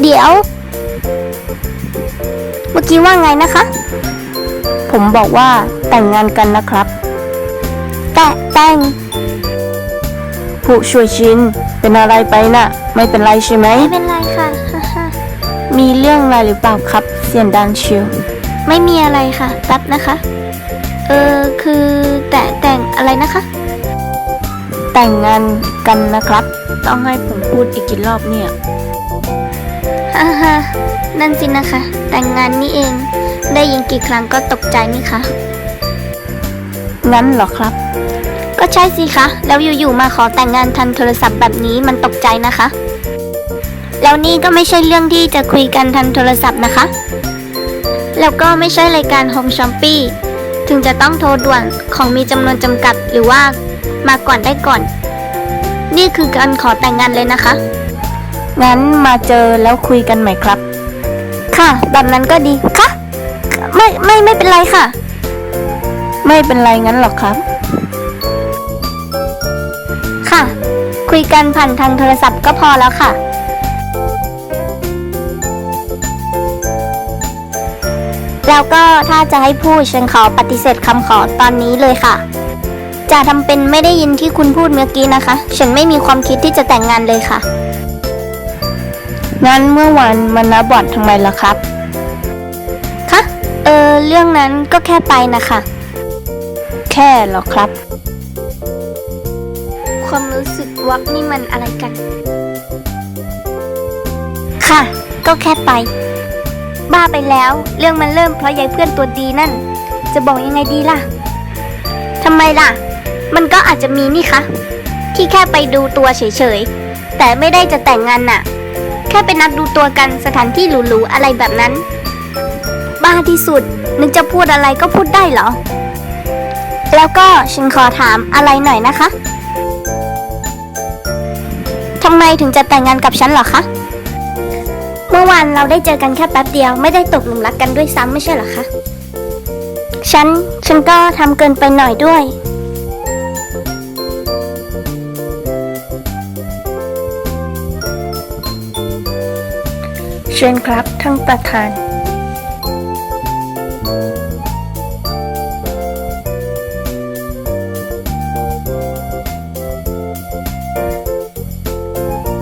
เดี๋ยว เมื่อกี้ว่าไงนะคะ ผมบอกว่าแต่งงานกันนะครับ แต่แต่ง ผู้ช่วยชินเป็นอะไรไปน่ะ ไม่เป็นไรใช่ไหม ไม่เป็นไรค่ะ มีเรื่องอะไรหรือเปล่าครับ เสียงดังเชียวไม่มีอะไรค่ะแป๊บนะคะ เออคือแต่แต่งอะไรนะคะ แต่งงานกันนะครับ ต้องให้ผมพูดอีกกี่รอบเนี่ยฮ่าฮ่านั่นสินะคะ แต่งงานนี่เอง ได้ยินกี่ครั้งก็ตกใจนี่คะ งั้นเหรอครับ ก็ใช่สิคะ แล้วอยู่ๆมาขอแต่งงานทันโทรศัพท์แบบนี้มันตกใจนะคะ แล้วนี่ก็ไม่ใช่เรื่องที่จะคุยกันทันโทรศัพท์นะคะ แล้วก็ไม่ใช่รายการโฮมชอมปี้ถึงจะต้องโทรด่วนของมีจำนวนจำกัดหรือว่า มาก่อนได้ก่อน นี่คือการขอแต่งงานเลยนะคะ งั้นมาเจอแล้วคุยกันใหม่ครับ ค่ะ แบบนั้นก็ดีค่ะ ไม่ไม่ไม่เป็นไรค่ะ ไม่เป็นไรงั้นหรอกครับ ค่ะ คุยกันผ่านทางโทรศัพท์ก็พอแล้วค่ะ แล้วก็ถ้าจะให้พูดฉันขอปฏิเสธคำขอตอนนี้เลยค่ะ จะทำเป็นไม่ได้ยินที่คุณพูดเมื่อกี้นะคะ ฉันไม่มีความคิดที่จะแต่งงานเลยค่ะ งั้นเมื่อวานมานับบอดทำไมล่ะครับ คะ เออ เรื่องนั้นก็แค่ไปนะคะ แค่เหรอครับ ความรู้สึกว่านี่มันอะไรกัน ค่ะ ก็แค่ไป บ้าไปแล้ว เรื่องมันเริ่มเพราะยายเพื่อนตัวดีนั่น จะบอกยังไงดีล่ะทำไมล่ะ มันก็อาจจะมีนี่คะ ที่แค่ไปดูตัวเฉยๆ แต่ไม่ได้จะแต่งงานน่ะ แค่ไปนัดดูตัวกันสถานที่หรูๆอะไรแบบนั้น บ้าที่สุด นึกจะพูดอะไรก็พูดได้เหรอ แล้วก็ฉันขอถามอะไรหน่อยนะคะทำไมถึงจะแต่งงานกับฉันเหรอคะ เมื่อวานเราได้เจอกันแค่แป๊บเดียวไม่ได้ตกหลุมรักกันด้วยซ้ำไม่ใช่เหรอคะ ฉัน ฉันก็ทำเกินไปหน่อยด้วย ชิญครับท่านประธาน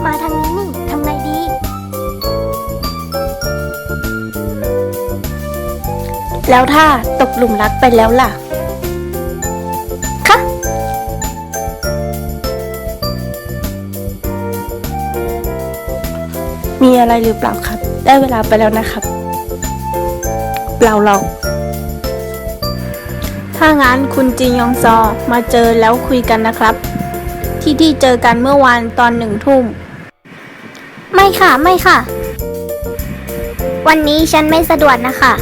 มาทางนี้นี่ทำไงดี แล้วถ้าตกหลุมรักไปแล้วล่ะคะ อะไรหรือเปล่าครับ ได้เวลาไปแล้วนะครับ เปล่าหรอก ถ้างั้นคุณจินยองซอมาเจอแล้วคุยกันนะครับ ที่ที่เจอกันเมื่อวานตอนหนึ่งทุ่ม ไม่ค่ะไม่ค่ะ วันนี้ฉันไม่สะดวกนะคะ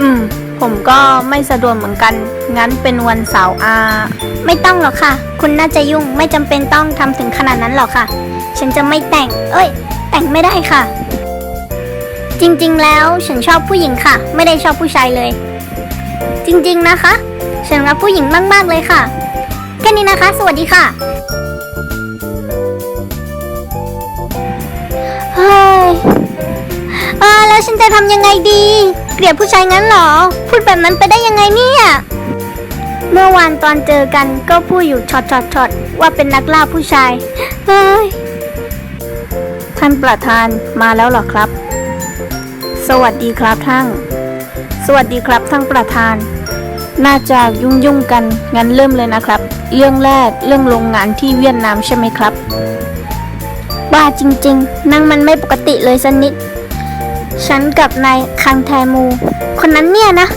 อืม ผมก็ไม่สะดวกเหมือนกัน งั้นเป็นวันเสาร์อาไม่ต้องหรอกค่ะ คุณน่าจะยุ่งไม่จำเป็นต้องทำถึงขนาดนั้นหรอกค่ะ ฉันจะไม่แต่ง เอ้ย แต่งไม่ได้ค่ะ จริงๆ แล้วฉันชอบผู้หญิงค่ะ ไม่ได้ชอบผู้ชายเลย จริงๆนะคะ ฉันรักผู้หญิงมากๆเลยค่ะ แค่นี้นะคะ สวัสดีค่ะเฮ้ยอ่าแล้วฉันจะทำยังไงดี เกลียดผู้ชายงั้นเหรอ พูดแบบนั้นไปได้ยังไงเนี่ย เมื่อวานตอนเจอกันก็พูดอยู่ช็อตช็อตช็อตว่าเป็นนักล่าผู้ชาย เฮ้ย ท่านประธานมาแล้วเหรอครับ สวัสดีครับท่านสวัสดีครับท่านประธาน น่าจะยุ่งยุ่งกันงั้นเริ่มเลยนะครับ เรื่องแรกเรื่องโรงงานที่เวียดนามใช่ไหมครับบ้าจริง ๆ นั่งมันไม่ปกติเลยสนิด ฉันกับนายคังแทมู คนนั้นเนี่ยนะ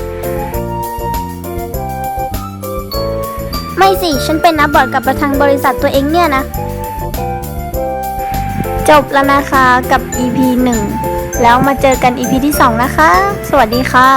ไม่สิ ฉันเป็นนับบอร์ดกับประธานบริษัทตัวเองเนี่ยนะ จบแล้วนะคะกับ EP 1 แล้วมาเจอกัน EP ที่ 2 นะคะ สวัสดีค่ะ